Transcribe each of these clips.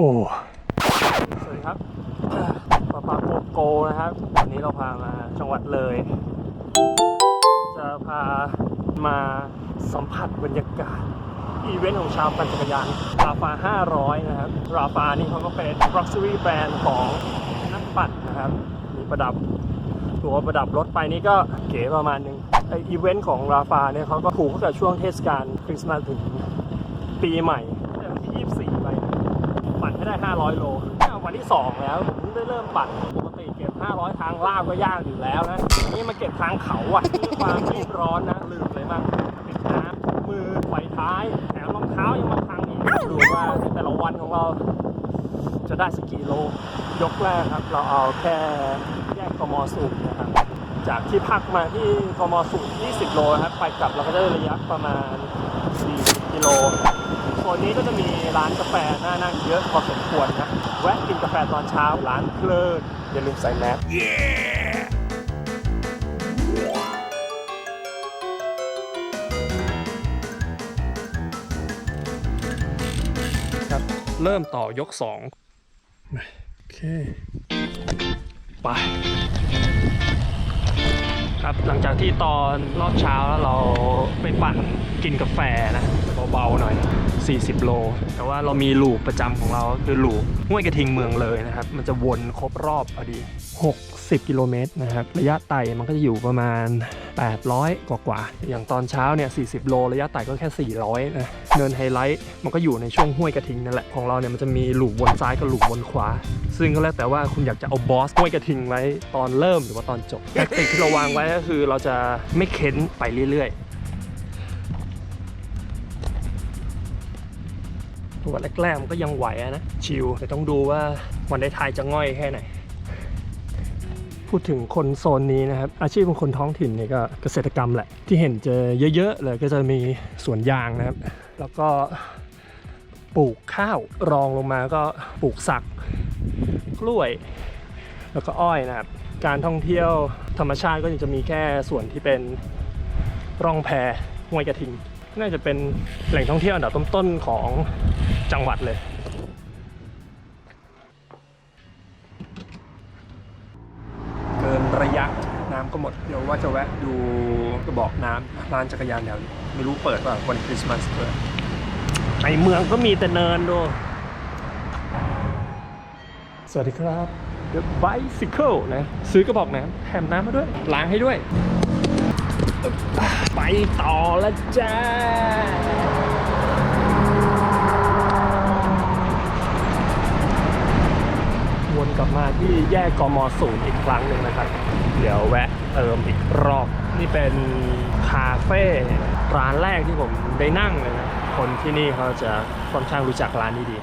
อ้ สวัสดีครับปาปาโกโกนะครับ วันนี้เราพามาจังหวัดเลย จะพามาสัมผัสบรรยากาศ อีเวนต์ของชาวปั่นจักรยานราฟา 500 นะครับ ราฟานี่เขาก็เป็น luxury brand ของนักปั่นนะครับ มีประดับตัวประดับรถไปนี่ก็เก๋ประมาณนึงไออีเวนต์ของราฟาเนี่ยเขาก็ผูกกับช่วงเทศกาลคริสต์มาสถึงปีใหม่ตั้งแต่วันที่ 24 ไป ปั่น ให้ได้ 500 โล วันที่ 2 แล้วผมได้เริ่มปั่นปกติเก็บ 500 ทางลาบก็ยากอยู่แล้วนะ นี่มาเก็บทางเขาอะความรีบร้อนนะลืมเลยมากปิดน้ำมือไฟท้ายแถมรองเท้ายังมาพังอีกดูว่าแต่ละวันของเราจะได้สกกี่โล ยกแรกครับ เราเอาแค่แยกกมสูงนะครับจากที่พักมาที่กมสูง20 โลนะครับ ไปกลับเราก็จะได้ระยะประมาณ4กิโล นนี้ก็จะมีร้านกาแฟน่านั่งเยอะพอสมควรนะ แวะกินกาแฟตอนเช้าร้านเพลินอย่าลืมใส่แมสครับ เริ่มต่อยก 2 โอเค ไป ครับหลังจากที่ตอนรอบเช้าแล้วเราไปปั่นกินกาแฟนะ เบาๆหน่อย 40 โล แต่ว่าเรามีลูปประจำของเราคือลูปห้วยกระทิงเมืองเลยนะครับ มันจะวนครบรอบพอดี 60 กิโลเมตรนะครับ ระยะไต่มันก็จะอยู่ประมาณ 800 กว่าๆอย่างตอนเช้าเนี่ย 40 โล ระยะไต่ก็แค่ 400 นะ เนินไฮไลท์มันก็อยู่ในช่วงห้วยกระทิงนั่นแหละ ของเราเนี่ยมันจะมีลูปวนซ้ายกับลูปวนขวา ซึ่งก็แล้วแต่ว่าคุณอยากจะเอาบอสห้วยกระทิงไว้ตอนเริ่มหรือว่าตอนจบแทคติกที่เราวางไว้ก็คือเราจะไม่เค้นไปเรื่อยๆ วันแรกๆมันก็ยังไหวนะ ชิลแต่ต้องดูว่าวันได้ทายจะง่อยแค่ไหน พูดถึงคนโซนนี้นะครับ อาชีพของคนท้องถิ่นเนี่ยก็เกษตรกรรมแหละ ที่เห็นเจอเยอะๆเลยก็จะมีสวนยางนะครับ แล้วก็ปลูกข้าวรองลงมาก็ปลูกสักกล้วย แล้วก็อ้อยนะครับ การท่องเที่ยวธรรมชาติก็ยังจะมีแค่ส่วนที่เป็นร่องแพห้วยกระทิง น่าจะเป็นแหล่งท่องเที่ยวอันดับต้นๆของจังหวัดเลย เกินระยะน้ำก็หมด เดี๋ยวว่าจะแวะดูกระบอกน้ำร้านจักรยานแถวนี้ไม่รู้เปิดป่ะวันคริสต์มาสเปิดในเมืองก็มีแต่เนินดู สวัสดีครับ The Bicycle นะ ซื้อกระบอกน้ำแถมน้ำมาด้วย ล้างให้ด้วย ไปต่อล้วจ้า วนกลับมาที่แยกกมศูนย์อีกครั้งหนึ่งนะครับ เดี๋ยวแวะเติมอีกรอบ นี่เป็นคาเฟ่ร้านแรกที่ผมได้นั่งเลยนะ คนที่นี่เขาจะค่อนข้างรู้จักร้านนี้ดี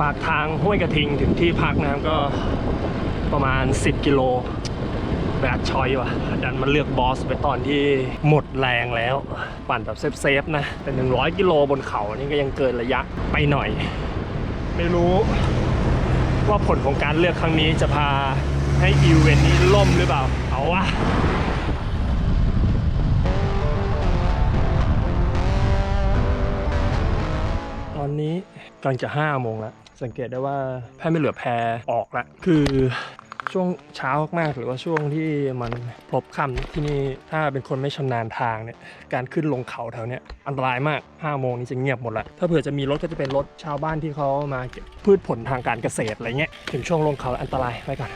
ปากทางห้วยกระทิงถึงที่พักนะครับก็ประมาณ 10 กิโลแบดชอยว่ะ ดันมาเลือกบอสไปตอนที่หมดแรงแล้ว ปั่นแบบเซฟๆนะ แต่100 กิโลบนเขานี่ก็ยังเกินระยะไปหน่อย ไม่รู้ว่าผลของการเลือกครั้งนี้จะพาให้อีเวนต์นี้ล่มหรือเปล่า เอาวะตอนนี้กำลังจะ5โมงแล้ว สังเกตได้ว่าแพทย์ไม่เหลือแพรออกล้วคือช่วงเช้ามากๆหรือว่าช่วงที่มันพบค่ำที่นี่ถ้าเป็นคนไม่ชำนาญทางเนี่ยการขึ้นลงเขาแถวเนี้ยอันตรายมาก5โมงนี้จะเงียบหมดละถ้าเผื่อจะมีรถก็จะเป็นรถชาวบ้านที่เขามาเก็บพืชผลทางการเกษตรอะไรเงี้ยถึงช่วงลงเขาอันตรายไปก่อน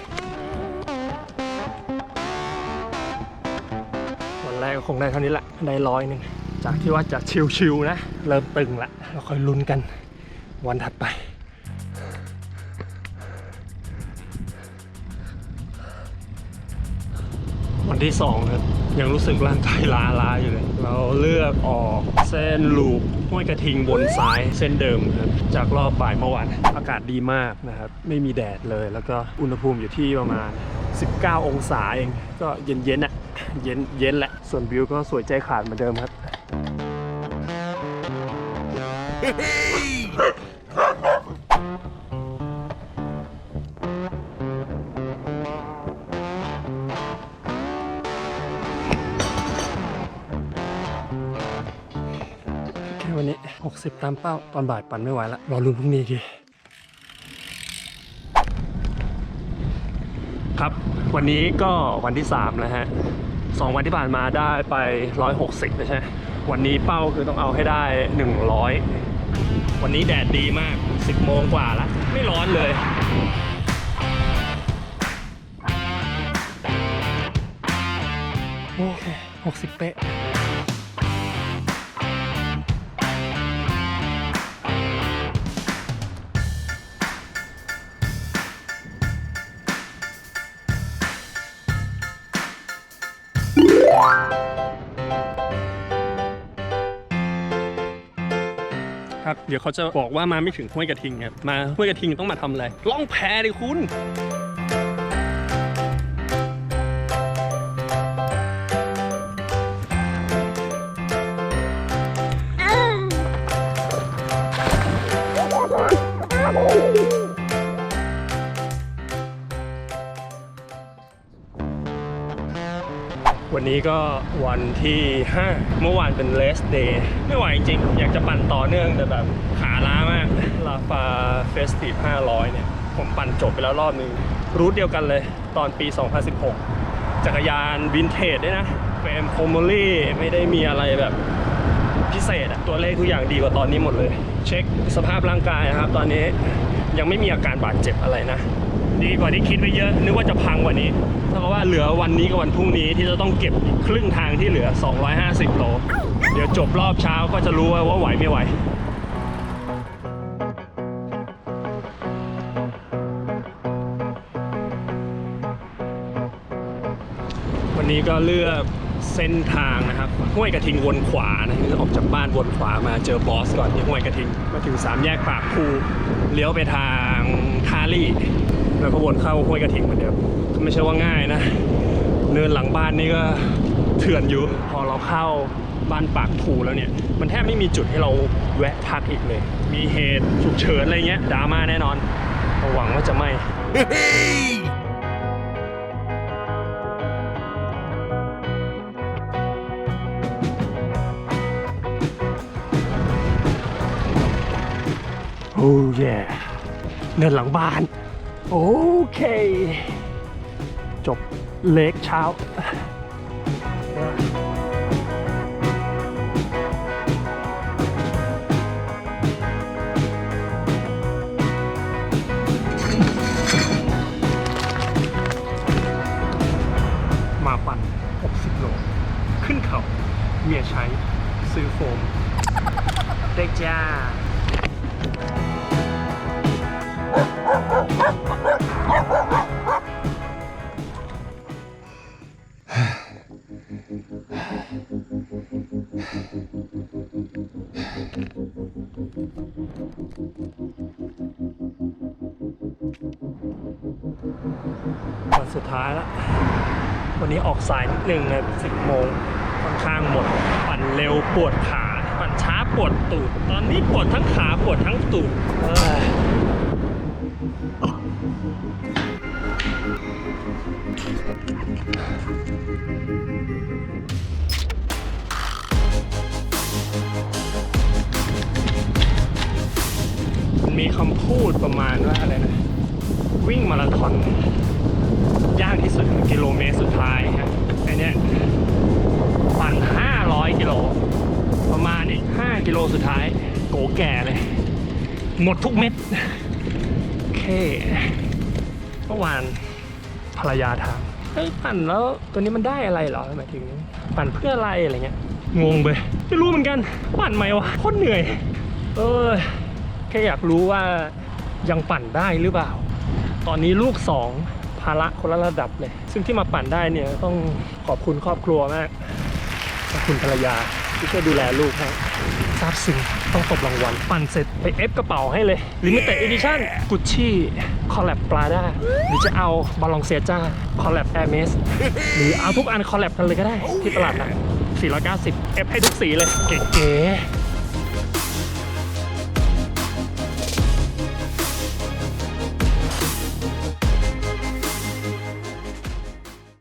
วันแรกก็คงได้เท่านี้แหละได้ร้อยหนึ่งจากที่ว่าจะชิวๆนะเริ่มตึงละเราค่อยลุ้นกันวันถัดไป ที่สองครับยังรู้สึกร่างกายล้าลาอยู่เลย เราเลือกออกเส้นลูปห้วยกระทิงบนซ้ายเส้นเดิมครับจากรอบบ่ายเมื่อวานอากาศดีมากนะครับ ไม่มีแดดเลย แล้วก็อุณหภูมิอยู่ที่ประมาณ 19 องศาเอง ก็เย็นๆอะเย็นเย็นแหละ ส่วนวิวก็สวยใจขาดเหมือนเดิมครับ 60 ตามเป้า ตอนบ่ายปั่นไม่ไหวละรอลุ้นพรุ่งนี้ดีครับ วันนี้ก็วันที่3แล้วฮะสองวันที่ผ่านมาได้ไป 160นะใช่วันนี้เป้าคือต้องเอาให้ได้ 100 วันนี้แดดดีมาก 10 โมงกว่าแล้วไม่ร้อนเลยโอเค60 เป๊ะ ครับ เดี๋ยวเขาจะบอกว่ามาไม่ถึงห้วยกระทิงครับ มาห้วยกระทิงต้องมาทำอะไรล่องแพดิคุณ วันนี้ก็วันที่ 5 เมื่อวานเป็น rest day ไม่ไหวจริง อยากจะปั่นต่อเนื่องแต่แบบขาล้ามากลาฟาเฟสติฟ500 เนี่ย ผมปั่นจบไปแล้วรอบนึง รูทเดียวกันเลย ตอนปี 2016 จักรยานวินเทจด้วยนะเฟรมโคมอลี่ไม่ได้มีอะไรแบบพิเศษอะตัวเลขทุกอย่างดีกว่าตอนนี้หมดเลย เช็คสภาพร่างกายนะครับ ตอนนี้ยังไม่มีอาการบาดเจ็บอะไรนะ ดีกว่าที่คิดไปเยอะ นึกว่าจะพังกว่านี้ถ้ากับว่าเหลือวันนี้กับวันพรุ่งนี้ที่จะต้องเก็บอีกครึ่งทางที่เหลือ 250 โล เดี๋ยวจบรอบเช้าก็จะรู้ว่าไหวไม่ไหววันนี้ก็เลือกเส้นทางนะครับห้วยกระทิงวนขวานะอออกจากบ้านวนขวามาเจอบอสก่อนที่ห้วยกระทิงมาถึงสามแยกปากคูเลี้ยวไปทางทาลี่ แล้วก็วนเข้าห้วยกระทิงเหมือนเดิมไม่ใช่ว่าง่ายนะ เนินหลังบ้านนี่ก็เถื่อนอยู่ พอเราเข้าบ้านปากภูแล้วเนี่ย มันแทบไม่มีจุดให้เราแวะพักอีกเลย มีเหตุฉุกเฉินอะไรเงี้ยดราม่าแน่นอนหวังว่าจะไม่โอ้ยเนินหลังบ้าน โอเค จบเล็กเช้ามา วันสุดท้ายล้ววันนี้ออกสายนิดนึงนะ10โมงค่อนข้างหมด ปั่นเร็วปวดขา ปั่นช้าปวดตูด ตอนนี้ปวดทั้งขาปวดทั้งตูดเอ้ยมันมีคำพูดประมาณว่าอะไรนะ วิ่งมาราธอนยากที่สุดกิโลเมตรสุดท้ายครับไอเนี้ยปั่น500 กิโล ประมาณอีก 5 กิโลสุดท้าย โกแก่เลย หมดทุกเม็ดโอเคเมื่อวานภรรยาถามเฮ้ยปั่นแล้วตัวนี้มันได้อะไรเหรอหมายถึงปั่นเพื่ออะไรอะไรเงี้ยงงไปไม่รู้เหมือนกัน ปั่นไหมวะโคตรเหนื่อย เออแค่อยากรู้ว่ายังปั่นได้หรือเปล่า ตอนนี้ลูกสองภาระคนละระดับเลย ซึ่งที่มาปั่นได้เนี่ยต้องขอบคุณครอบครัวมาก ขอบคุณภรรยาที่ช่วยดูแลลูกให้ซาบซึ้งต้องตบรางวัล ปั่นเสร็จไปเอฟกระเป๋าให้เลย Limited Edition Gucci Collab Prada หรือจะเอาบาลองเซียจ้า Collab Hermes หรือเอาทุกอัน Collab กันเลยก็ได้ที่ตลาดนะ490 เอฟให้ทุกสีเลย เก๋ๆ